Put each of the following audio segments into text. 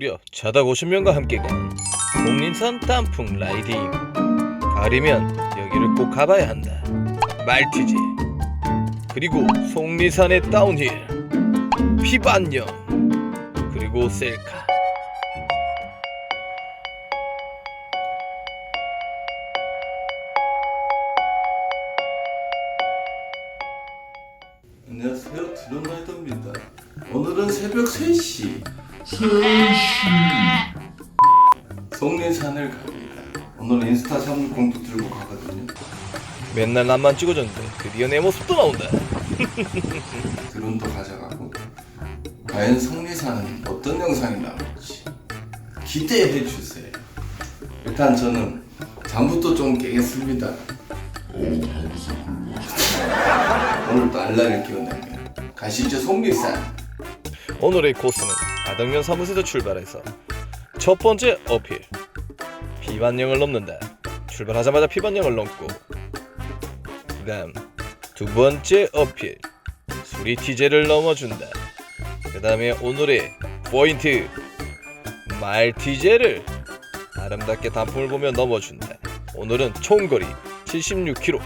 무려 자다 50명과 함께 간 공린산 단풍 라이딩. 가려면 여기를 꼭 가봐야 한다. 말티즈. 그리고 속리산의 다운힐. 피반염. 그리고 셀카. 안녕하세요. 드론라이더입니다. 오늘은 새벽 3시 3시 속리산을 갑니다 오늘 인스타 360도 들고 가거든요. 맨날 남만 찍어줬는데 드디어 내 모습도 나온다. 드론도 가져가고. 과연 속리산은 어떤 영상이 나올지 기대해 주세요. 일단 저는 잠부터 좀 깨겠습니다. 오늘 또 알람을 끼워내면 가시죠 속리산. 오늘의 코스는 가덕면 사무소에서 출발해서 첫 번째 어필. 피반령을 넘는다. 출발하자마자 피반령을 넘고. 그 다음 두 번째 어필. 수리 티제를 넘어준다. 그 다음에 오늘의 포인트. 말 티제를 아름답게 단풍을 보며 넘어준다. 오늘은 총거리 76km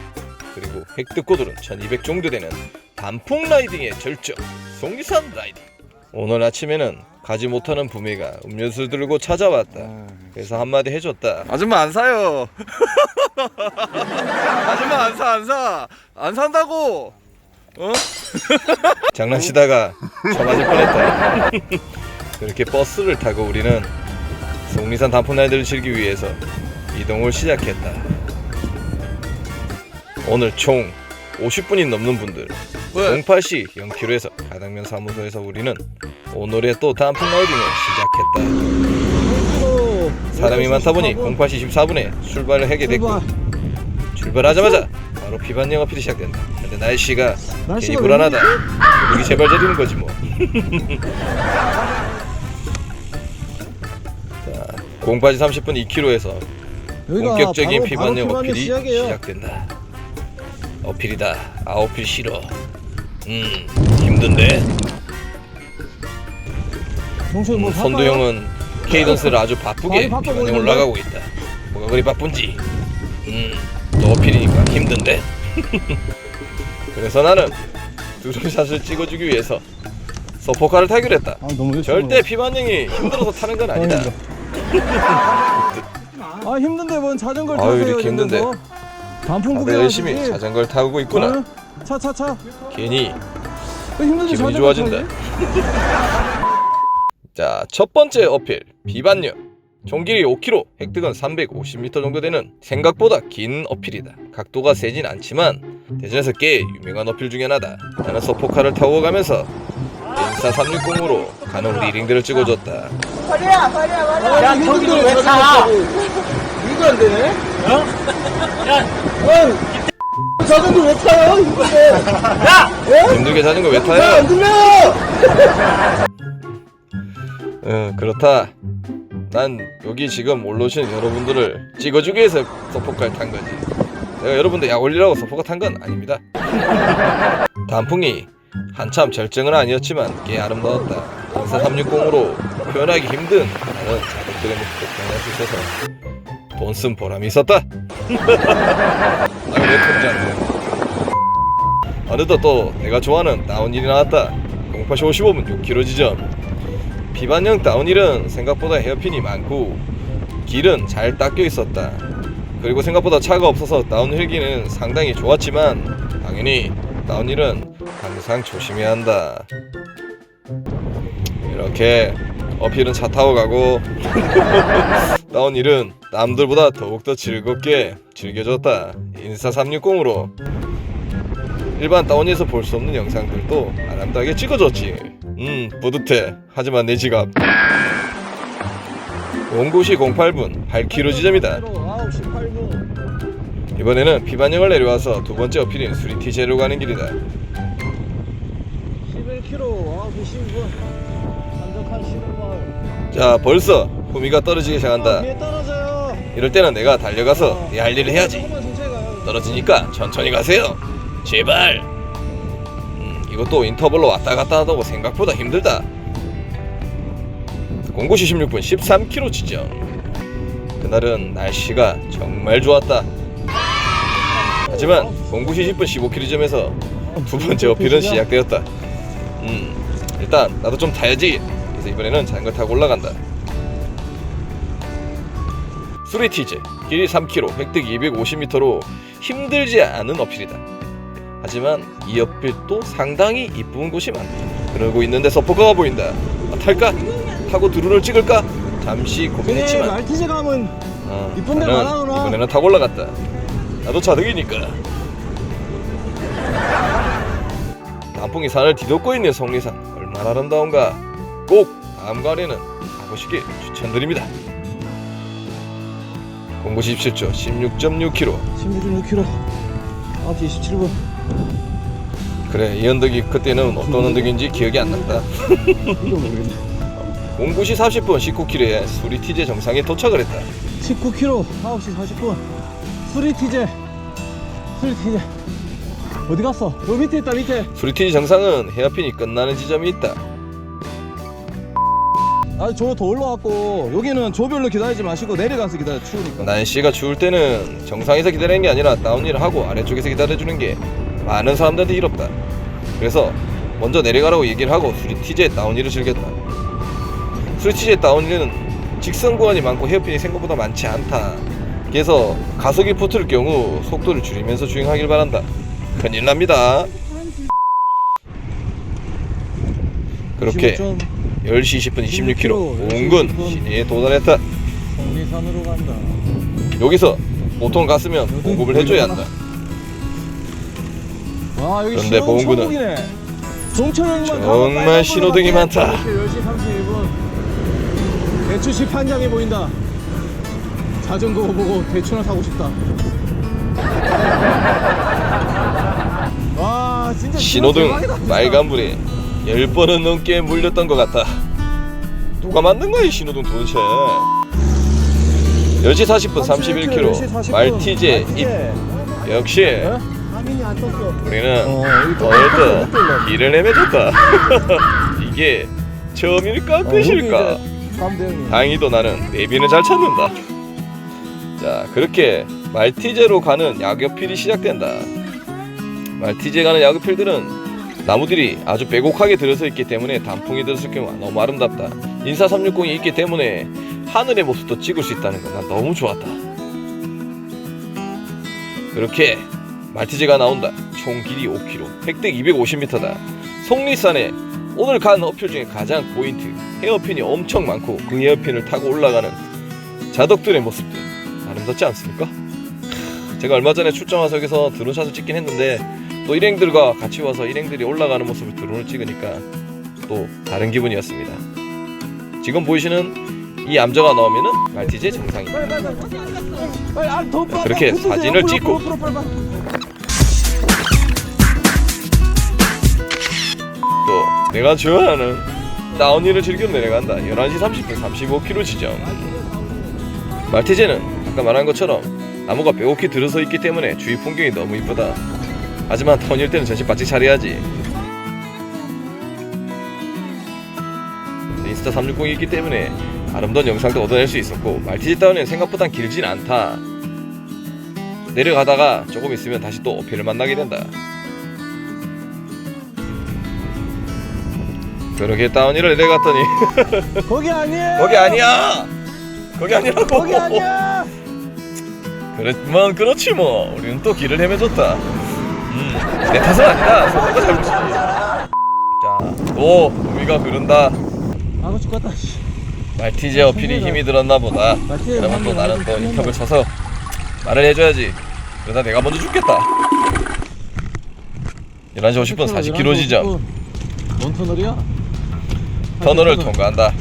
그리고 획득고도는 1200 정도 되는 단풍 라이딩의 절정. 송리산 라이딩 오늘 아침에는 가지 못하는 부미가 음료수 들고 찾아왔다 그래서 한마디 해줬다 아줌마 안 사요. 아줌마 안 사, 안 사. 안 산다고. 어? 장난치다가 쳐맞을 뻔했다 그렇게 버스를 타고 우리는 송리산 단풍 라이드를 즐기기 위해서 이동을 시작했다 오늘 총 50분이 넘는 분들 왜? 08시 0km에서 가당면 사무소에서 우리는 오늘의 또 단풍 라이딩을 시작했다. 사람이 많다 보니 08시 24분에 출발을 하게 됐고 출발하자마자 바로 비반 영업이 시작된다. 근데 날씨가 괜히 불안하다. 여기 제발 저리는 거지 뭐. 자, 08시 30분 2km에서 본격적인 피반영 어필이 시작된다. 어필이다. 아 어필 싫어 음 힘든데 뭐 음, 선도 형은 케이던스를 아주 바쁘게 많이 바빠 보이는데? 올라가고 있다. 뭐가 그리 바쁜지. 음, 또 어필이니까 힘든데. 그래서 나는 드론샷을 찍어주기 위해서 서포카를 타기로 했다. 아 너무 절대 비반영이 힘들어서 타는 건 아니다. 아 힘든데 뭔 자전거를 아유, 타세요 이렇게 힘든데. 이러면서. 단풍 구경 열심히 자전거를 타고 있구나. 차 차 차 괜히 힘든데 기분이 자전거 좋아진다. 자, 첫 번째 어필 비반역. 종길이 5km, 획득은 350m 정도 되는 생각보다 긴 어필이다. 각도가 세진 않지만 대전에서 꽤 유명한 어필 중에 하나다. 나는 서포카를 타고 가면서 인사 360으로 가는 우리 링들을 찍어줬다. 야 저기를 왜 타? 이거 안 되네? 어? 야 어? 자전거 왜 타요? 이건데 힘들게 자전거 왜 타요? 들려 응, 그렇다. 난 여기 지금 올라오신 여러분들을 찍어주기 위해서 서포카를 탄 거지. 내가 여러분들 약 올리라고 서포카 탄 건 아닙니다. 단풍이 한참 절정은 아니었지만 꽤 아름다웠다. 인사 360으로 표현하기 힘든 나는 자덕들의 모습을 표현할 수 있어서 돈 쓴 보람이 있었다. 아왜 통장 어느덧 또 내가 좋아하는 다운힐이 나왔다. 08시 55분 6km 지점. 비반형 다운힐은 생각보다 헤어핀이 많고 길은 잘 닦여 있었다. 그리고 생각보다 차가 없어서 다운힐기는 상당히 좋았지만 당연히 다운힐은 항상 조심해야 한다. 이렇게 어필은 차 타고 가고 다운힐은 남들보다 더욱더 즐겁게 즐겨줬다. 인스타 360으로 일반 다운힐에서 볼 수 없는 영상들도 아름다게 찍어줬지. 음 뿌듯해. 하지만 내 지갑. 온 곳이 08분 8km 지점이다. 9시 8분 이번에는 비반영을 내려와서 두 번째 어필인 수리티 제로 가는 길이다. 11km 9시 10분 한적한 시골마을 자 벌써 후미가 떨어지기 시작한다. 떨어져요 이럴 때는 내가 달려가서 내 할 일을 해야지. 떨어지니까 천천히 가세요. 제발. 음, 이것도 인터벌로 왔다 갔다 하다고 생각보다 힘들다. 공구시 16분 13km 지점. 그날은 날씨가 정말 좋았다. 하지만 공구시 10분 15km 지점에서 두 번째 어필은 시작되었다. 음 일단 나도 좀 타야지. 그래서 이번에는 자전거 타고 올라간다. 수리티제 길이 3km 획득 250m로 힘들지 않은 어필이다 하지만 이 어필도 상당히 이쁜 곳이 많다. 그러고 있는데 서포카가 보인다. 아, 탈까? 타고 드론을 찍을까? 잠시 고민했지만. 말티즈 가면 어, 이쁜 데 나는 많아구나. 이번에는 타고 올라갔다. 나도 자덕이니까. 단풍이 산을 뒤덮고 있는 성리산 얼마나 아름다운가? 꼭 다음 가을에는 가보시길 추천드립니다. 공고 17초 16.6km 16.6km 아 뒤에 17분 그래 이 언덕이 그때는 어떤 언덕인지 기억이 안 난다. 모르겠네 공구시 40분 19km에 수리 티제 정상에 도착을 했다. 19km 9시 40분. 수리 티제 수리 티제. 어디 갔어? 요 밑에 있다 밑에. 수리 티제 정상은 헤어핀이 끝나는 지점이 있다. 아니 저더 올라왔고 여기는 조별로 기다리지 마시고 내려가서 기다려 추우니까. 날씨가 추울 때는 정상에서 기다리는 게 아니라 다운힐을 하고 아래쪽에서 기다려주는 게 많은 사람들한테 이롭다. 그래서 먼저 내려가라고 얘기를 하고 수리티제 다운힐을 즐겼다. 수리티제 다운힐은 직선 구간이 많고 헤어핀이 생각보다 많지 않다. 그래서 가속이 붙을 경우 속도를 줄이면서 주행하길 바란다. 큰일 납니다. 그렇게 10시 20분 26km 공군 시내에 도달했다. 여기서 보통 갔으면 공급을 해줘야 한다. 와 여기 그런데 신호 보험구는 천국이네 종천형만 정말 신호등이 많다. 10시 31분 대추시 판장이 보인다 자전거 보고 대추나 사고 싶다 와 진짜 신호등 대박이다, 진짜. 빨간불에 10번은 넘게 물렸던 것 같다. 누가 만든 거야 이 신호등 도대체? 10시 40분 31km 10시 40분. 말티제 입 역시 어? 화면이 안 떴어 우리는 어, 또 올라. 길을 헤매줬다. 이게 처음일까 끝일까? 감대형이 다행히도 나는 내비는 잘 찾는다. 자, 그렇게 말티제로 가는 야급필이 시작된다. 말티제 가는 야급필들은 나무들이 아주 빼곡하게 들어서 있기 때문에 단풍이 들었을 경우 너무 아름답다. 인사 360이 있기 때문에 하늘의 모습도 찍을 수 있다는 건 난 너무 좋았다. 그렇게 말티제가 나온다. 총 길이 5km, 획득 250m다. 속리산에 오늘 간 어필 중에 가장 포인트 헤어핀이 엄청 많고 그 헤어핀을 타고 올라가는 자덕들의 모습들 아름답지 않습니까? 제가 얼마 전에 출장 여기서 드론샷을 찍긴 했는데 또 일행들과 같이 와서 일행들이 올라가는 모습을 드론을 찍으니까 또 다른 기분이었습니다. 지금 보이시는 이 암저가 나오면은 말티제 정상입니다. 그렇게 사진을 찍고. 내가 좋아하는 다운힐을 즐겨 내려간다. 11시 30분 35km 지점. 말티제는 아까 말한 것처럼 나무가 빼곡히 들어서 있기 때문에 주위 풍경이 너무 이쁘다. 하지만 다운힐 때는 정신 바짝 차려야지. 인스타 360이 있기 때문에 아름다운 영상도 얻어낼 수 있었고 말티제 다운은 생각보다 길진 않다. 내려가다가 조금 있으면 다시 또 어필을 만나게 된다 그렇게 다운힐을 내려갔더니 거기 아니에요 거기 아니야. 거기 아니라고. 거기 아니야 그렇지만 그렇지 뭐. 우리는 또 길을 헤매줬다. 음, 내 탓은 아니다. 서로가 잘못이지. 자, 또 우리가 그런다. 아고 죽겠다 씨. 말티제 어필이 힘이 들었나 보다. 그러면 또 나는 또 인터뷰 쳐서 말을 해줘야지. 그러다 내가 먼저 죽겠다. 11시 50분 40km 지점. 뭔 터널이야? 터널을 통과한다.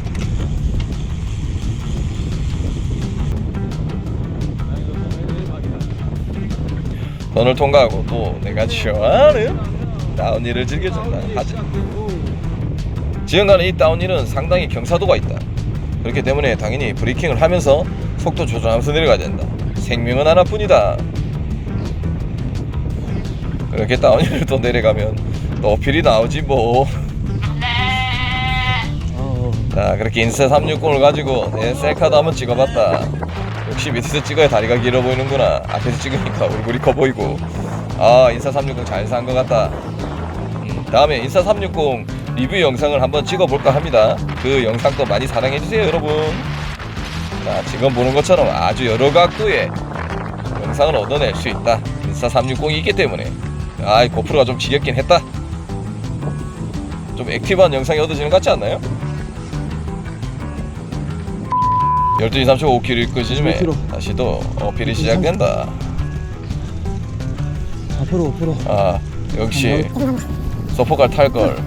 터널 통과하고 또 내가 좋아하는 다운힐을 즐겨준다. 하지. 지금 가는 이 다운힐은 상당히 경사도가 있다. 그렇기 때문에 당연히 브레이킹을 하면서 속도 조절하면서 내려가야 된다. 생명은 하나뿐이다. 그렇게 다운힐을 또 내려가면 또 어필이 나오지 뭐. 어, 자 그렇게 인스타 360을 가지고 내 셀카도 한번 찍어봤다. 역시 밑에서 찍어야 다리가 길어 보이는구나. 앞에서 찍으니까 얼굴이 커 보이고. 아 인스타 360 잘 산 것 같다. 음, 다음에 인스타 360 리뷰 영상을 한번 찍어볼까 합니다. 그 영상도 많이 사랑해주세요 여러분. 자 지금 보는 것처럼 아주 여러 각도의 영상을 얻어낼 수 있다. 인스타 360이 있기 때문에. 아이 고프로가 좀 지겹긴 했다. 좀 액티브한 영상이 얻어지는 것 같지 않나요? 12시 35km 끄지즘에 15km. 다시 또 어필이 시작된다. 앞으로 앞으로. 아 역시 소포갈 탈걸.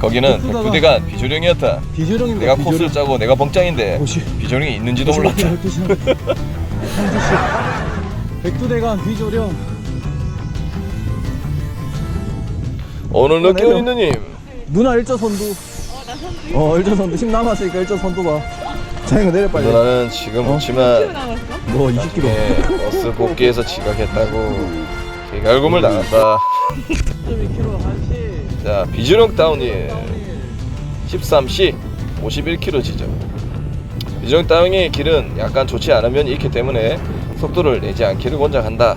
거기는 백두대간 비조령이었다. 비주령입니다 내가 코스를 짜고 내가 벙짱인데 오시. 비조령이 있는지도 몰랐다 12시 3시. 백두대간 비조령. 오늘 늦게 내려. 온 누님? 누나 일자선두 어 일자선두. 10 남았으니까 일자선두 봐. 자기가 내려 빨리. 누나는 지금 어? 없지만 너 20kg 예, 버스 복귀해서 지각했다고. 개갈굼을 당한다. 12kg 한시 자 비주령 다운힐 13C 51km 지점. 비주령 다운의 길은 약간 좋지 않은 면이 있기 때문에 속도를 내지 않기를 권장한다.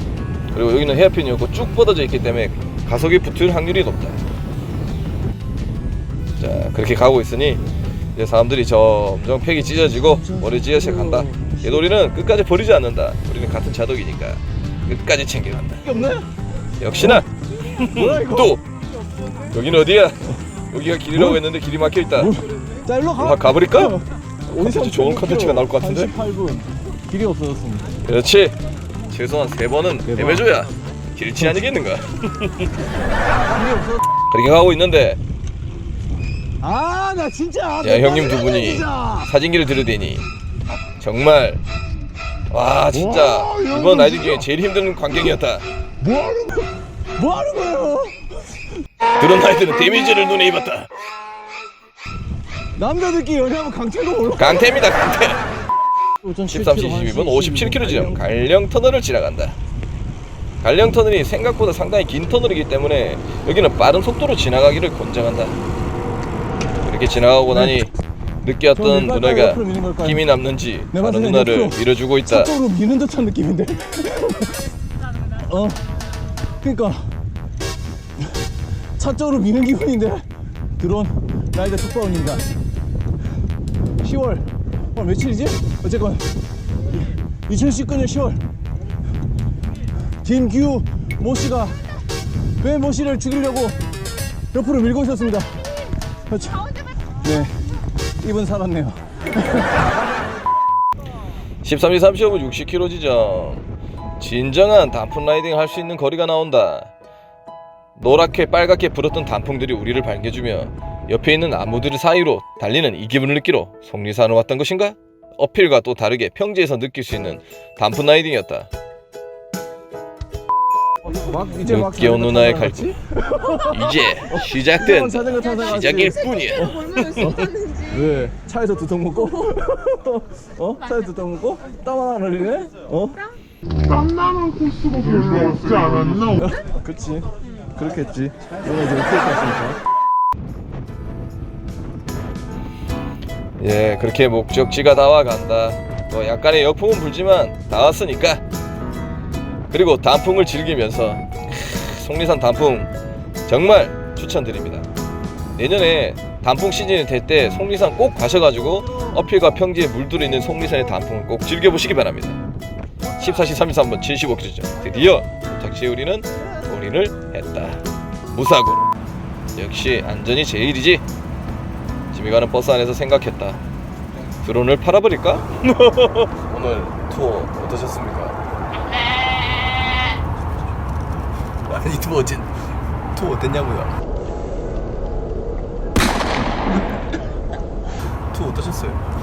그리고 여기는 헤어핀이었고 쭉 뻗어져 있기 때문에 가속이 붙을 확률이 높다 자 그렇게 가고 있으니 이제 사람들이 점점 팩이 찢어지고 머리 찢어서 간다 그래도 우리는 끝까지 버리지 않는다 우리는 같은 자독이니까 끝까지 챙겨간다 없네? 역시나 이거 또 여기는 어디야? 여기가 길이라고 했는데 길이 막혀 있다. 자 일로 가가 가버릴까? 어, 컨텐츠 좋은 컨텐츠가 나올 것 같은데? 38분 길이 없어졌습니다 그렇지. 최소한 세 번은 대박. 내매줘야 길치 아니겠는가? 길이 없어 그렇게 가고 있는데 아 나 진짜 야 형님 두 분이 사진기를 들여대니 정말 와 진짜 와, 야, 이번 라이딩 진짜. 중에 제일 힘든 광경이었다. 뭐 하는 거야 뭐하는 거예요 드론 라이드는 데미지를 눈에 입었다. 남자들끼리 연애하면 강태도 올라 강태입니다 강태. 13시 22분 57km 지점 갈령 터널을 지나간다. 갈령 터널이 생각보다 상당히 긴 터널이기 때문에 여기는 빠른 속도로 지나가기를 권장한다. 이렇게 지나가고 나니 늦게 왔던 누나가 옆으로 미는 걸까요? 힘이 남는지 내 다른 봤을 누나를 옆으로 밀어주고 있다. 차쪽으로 미는 듯한 느낌인데. 어. 그니까 차 쪽으로 미는 기분인데. 드론 라이더 톡바운입니다. 10월. 오늘 며칠이지? 어쨌건 2019년 10월. 김규 모씨가 배 모씨를 죽이려고 옆으로 밀고 있었습니다. 그렇죠 네 이분 살았네요 13시 35분 60km 지점 진정한 단풍 라이딩 할 수 있는 거리가 나온다. 노랗게 빨갛게 불었던 단풍들이 우리를 반겨주며 옆에 있는 나무들 사이로 달리는 이 기분을 느끼러 속리산을 왔던 것인가? 어필과 또 다르게 평지에서 느낄 수 있는 단풍 라이딩이었다. 막 이제 막 늦게 온 누나의 타고 이제. 자전거 타서 갔지? 시작일 뿐이야. 얼마나 왜? 차에서 두통 먹고? 어? 차에서 두통 먹고? 땀 하나 흘리네? 어? 땀나는 코스가 별로 없지 않았나? 그치 그렇겠지 너가 이제 어떻게 갔으니까 예, 그렇게 목적지가 다와간다. 뭐 약간의 역풍은 불지만 다 왔으니까. 그리고 단풍을 즐기면서 크, 속리산 단풍 정말 추천드립니다. 내년에 단풍 시즌이 될 때 속리산 꼭 가셔가지고 어필과 평지에 물들어 있는 속리산의 단풍을 꼭 즐겨보시기 바랍니다. 14시 33분 75km 드디어 도착시에 우리는 올인을 했다. 무사고로. 역시 안전이 제일이지. 집에 가는 버스 안에서 생각했다. 드론을 팔아버릴까? 오늘 투어 어떠셨습니까? 투어 어쨌 투어 어땠냐고요? 투어 어떠셨어요?